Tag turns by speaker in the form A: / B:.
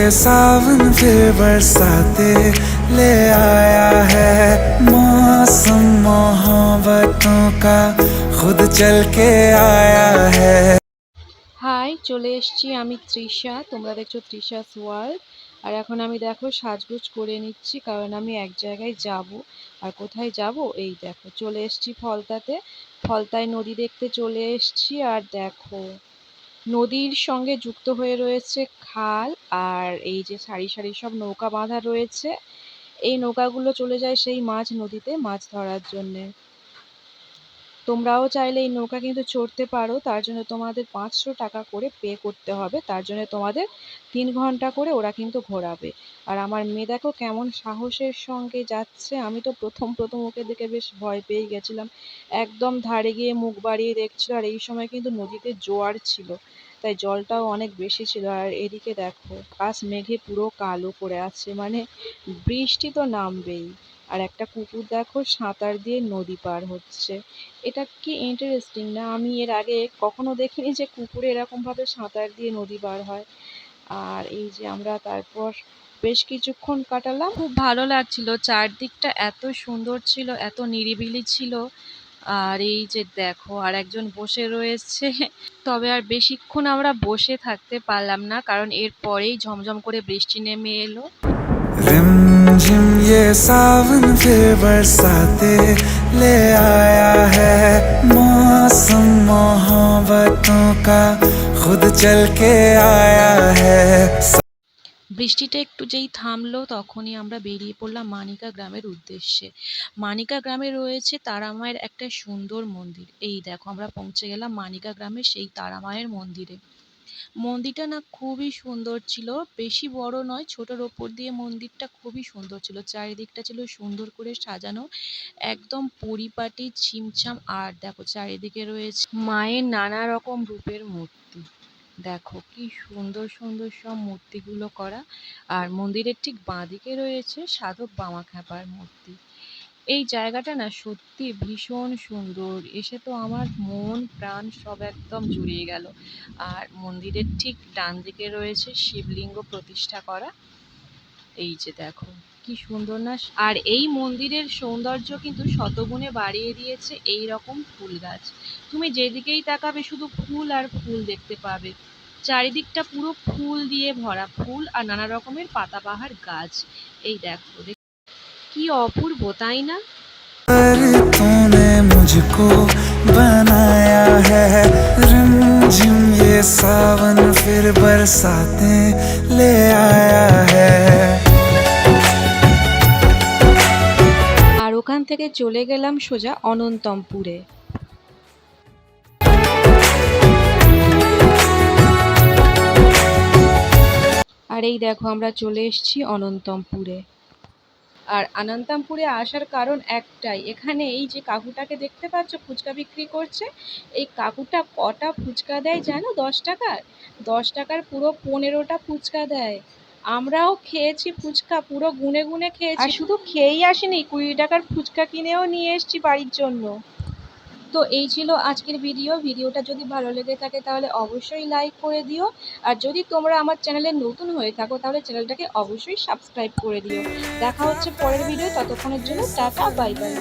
A: सावन फिर बरसाते ले आया है मौसम मोहब्बतों का खुद चल के आया है
B: হাই চলে এসেছি আমি তৃষা তোমরা দেখছো তৃষাস ওয়ার্ল্ড আর এখন আমি দেখো সাজগোজ করে নিচ্ছি কারণ আমি এক জায়গায় যাব আর কোথায় যাব এই দেখো চলে এসেছি ফলতাতে ফলতায় নদী দেখতে চলে এসেছি আর দেখো নদীর সঙ্গে যুক্ত হয়ে রয়েছে খাল আর এই যে সারি সারি সব নৌকা বাঁধা রয়েছে। এই নৌকাগুলো চলে যায় সেই মাছ নদীতে মাছ ধরার জন্যে। তোমরাও চাইলে এই নৌকা কিন্তু চড়তে পারো। তার জন্য তোমাদের পাঁচশো টাকা করে পে করতে হবে। তার জন্য তোমাদের তিন ঘণ্টা করে ওরা কিন্তু ঘোরাবে। আর আমার মেয়ে দেখো কেমন সাহসের সঙ্গে যাচ্ছে। আমি তো প্রথম প্রথম ওকে দেখে বেশ ভয় পেয়ে গেছিলাম। একদম ধারে গিয়ে মুখ বাড়িয়ে দেখছিল আর এই সময় কিন্তু নদীতে জোয়ার ছিল। তাই জলটাও অনেক বেশি ছিল। আর এদিকে দেখো আকাশ মেঘে পুরো কালো করে আছে। মানে বৃষ্টি তো নামবেই। আর একটা কুকুর দেখো সাঁতার দিয়ে নদী পার হচ্ছে। এটা কি ইন্টারেস্টিং না? আমি এর আগে কখনো দেখিনি যে কুকুরে এরকমভাবে সাঁতার দিয়ে নদী পার হয়। আর এই যে আমরা তারপর বেশ কিছুক্ষণ কাটালাম। খুব ভালো লাগছিল চারদিকটা এত সুন্দর ছিল এত নিরিবিলি ছিল। আর এই যে দেখো আর একজন বসে রয়েছে। তবে আর বেশিক্ষণ আমরা বসে থাকতে পারলাম না কারণ এর পরেই ঝমঝম করে বৃষ্টি নেমে এলো।
A: रिम झिम ये सावन फिर बरसाते ले आया है मौसम मोहब्बतों का खुद चल के आया है
B: বৃষ্টিটা একটু যেই থামলো তখনই আমরা বেরিয়ে পড়লাম মানিকা গ্রামের উদ্দেশ্যে মানিকা গ্রামে রয়েছে তারামায়ের একটা সুন্দর মন্দির এই দেখো আমরা পৌঁছে গেলাম মানিকা গ্রামের সেই তারামায়ের মন্দিরে মন্দিরটা না খুবই সুন্দর ছিল। বেশি বড় নয়, ছোটোর ওপর দিয়ে মন্দিরটা খুবই সুন্দর ছিল। চারিদিকটা ছিল সুন্দর করে সাজানো, একদম পরিপাটি, ছিমছাম, আর দেখো চারিদিকে রয়েছে মায়ের নানা রকম রূপের মূর্তি। দেখো কি সুন্দর সুন্দর সব মূর্তিগুলো করা। আর মন্দিরের ঠিক বাঁদিকে রয়েছে সাধক বামাখ্যাপার মূর্তি। এই জায়গাটা না সত্যি ভীষণ সুন্দর। এসে তো আমার মন, প্রাণ সব একদম জুড়িয়ে গেল। আর মন্দিরের ঠিক ডান দিকে রয়েছে শিবলিঙ্গ প্রতিষ্ঠা করা। এই যে দেখো, কি সুন্দর না। আর এই মন্দিরের সৌন্দর্য কিন্তু শতগুণে বাড়িয়ে দিয়েছে এই রকম ফুল গাছ। তুমি যেদিকেই তাকাবে শুধু ফুল আর ফুল দেখতে পাবে। চারিদিকটা পুরো ফুল দিয়ে ভরা ফুল আর নানা রকমের পাতাবাহার গাছ। এই দেখো কি অপূর্ব তাই না
A: पर तूने मुझको बनाया है रिम झिम ये सावन फिर बरसाते ले आया है
B: আর ওখান থেকে চলে গেলাম সোজা অনন্তমপুরে আর এই দেখো আমরা চলে এসেছি অনন্তমপুরে আর আনন্তামপুরে আসার কারণ একটাই। এখানে এই যে কাকুটাকে দেখতে পাচ্ছ, ফুচকা বিক্রি করছে, এই কাকুটা কটা ফুচকা দেয় জানো? দশ টাকার? দশ টাকার পুরো পনেরোটা ফুচকা দেয়। আমরাও খেয়েছি ফুচকা, পুরো গুনে গুনে খেয়েছি। শুধু খেয়েই আসিনি, কুড়ি টাকার ফুচকা কিনেও নিয়ে এসছি বাড়ির জন্য। তো এই ছিল আজকের ভিডিও ভিডিওটা যদি ভালো লেগে থাকে তাহলে অবশ্যই লাইক করে দিও। আর যদি তোমরা আমার চ্যানেলে নতুন হয়ে থাকো তাহলে চ্যানেলটাকে অবশ্যই সাবস্ক্রাইব করে দিও। দেখা হচ্ছে পরের ভিডিও ততক্ষণের জন্য টাটা বাই বাই